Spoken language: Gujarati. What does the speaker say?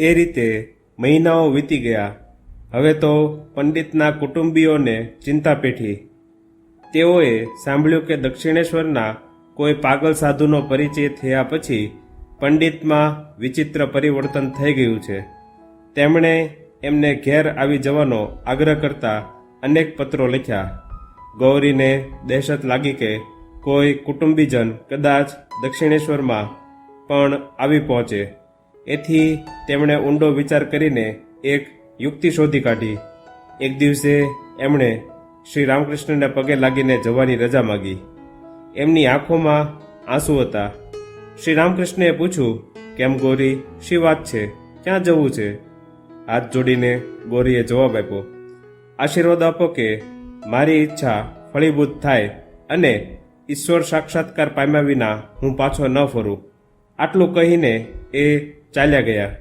એ રીતે મહિનાઓ વીતી ગયા. હવે તો પંડિતના કુટુંબીઓને ચિંતા પેઠી. તેઓએ સાંભળ્યું કે દક્ષિણેશ્વરના કોઈ પાગલ સાધુનો પરિચય થયા પછી પંડિતમાં વિચિત્ર પરિવર્તન થઈ ગયું છે. તેમણે એમને ઘેર આવી જવાનો આગ્રહ કરતા અનેક પત્રો લખ્યા. ગૌરીને દહેશત લાગી કે કોઈ કુટુંબીજન કદાચ દક્ષિણેશ્વરમાં પણ આવી પહોંચે. એથી તેમણે ઊંડો વિચાર કરીને એક યુક્તિ શોધી કાઢી. એક દિવસે એમણે શ્રી રામકૃષ્ણને પગે લાગીને જવાની રજા માગી. એમની આંખોમાં આંસુ હતા. શ્રી રામકૃષ્ણએ પૂછ્યું, કેમ ગોરી, શી વાત છે? ક્યાં જવું છે? હાથ જોડીને ગોરીએ જવાબ આપ્યો, આશીર્વાદ આપો કે મારી ઈચ્છા ફળીભૂત થાય અને ઈશ્વર સાક્ષાત્કાર પામ્યા વિના હું પાછો ન ફરું. આટલું કહીને એ ચાલ્યા ગયા.